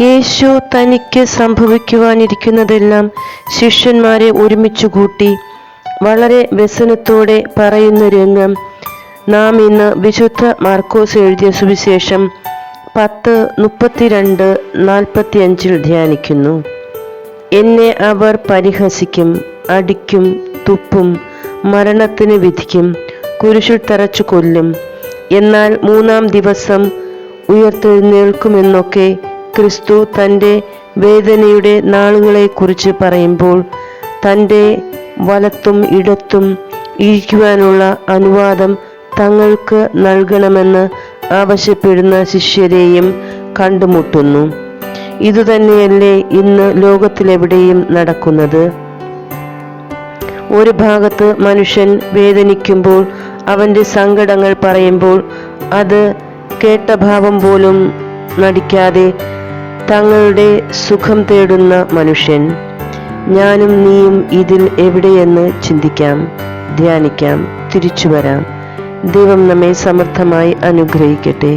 യേശു തനിക്ക് സംഭവിക്കുവാനിരിക്കുന്നതെല്ലാം ശിഷ്യന്മാരെ ഒരുമിച്ചു കൂട്ടി വളരെ വ്യസനത്തോടെ പറയുന്ന രംഗം. നാം ഇന്ന് വിശുദ്ധ മാർക്കോസ് എഴുതിയ സുവിശേഷം പത്ത് മുപ്പത്തിരണ്ട് നാൽപ്പത്തിയഞ്ചിൽ ധ്യാനിക്കുന്നു. എന്നെ അവർ പരിഹസിക്കും അടിക്കും തുപ്പും മരണത്തിന് വിധിക്കും കുരിശിൽ തറച്ചു കൊല്ലും. എന്നാൽ മൂന്നാം ദിവസം ഉയർത്തെഴുന്നേൽക്കുമെന്നൊക്കെ ക്രിസ്തു തന്റെ വേദനയുടെ നാളുകളെക്കുറിച്ച് പറയുമ്പോൾ തന്റെ വലത്തും ഇടത്തും ഇരിക്കുവാനുള്ള അനുവാദം തങ്ങൾക്ക് നൽകണമെന്ന് ആവശ്യപ്പെടുന്ന ശിഷ്യരെയും കണ്ടുമുട്ടുന്നു. ഇതുതന്നെയല്ലേ ഇന്ന് ലോകത്തിലെവിടെയും നടക്കുന്നത്? ഒരു ഭാഗത്ത് മനുഷ്യൻ വേദനിക്കുമ്പോൾ അവന്റെ സങ്കടങ്ങൾ പറയുമ്പോൾ അത് കേട്ട ഭാവം പോലും നടിക്കാതെ തങ്ങളുടെ സുഖം തേടുന്ന മനുഷ്യൻ ഞാനും നീയും ഇതിൽ എവിടെയെന്ന് ചിന്തിക്കാം ധ്യാനിക്കാം തിരിച്ചു വരാം ദൈവം നമ്മെ സമർത്ഥമായി അനുഗ്രഹിക്കട്ടെ.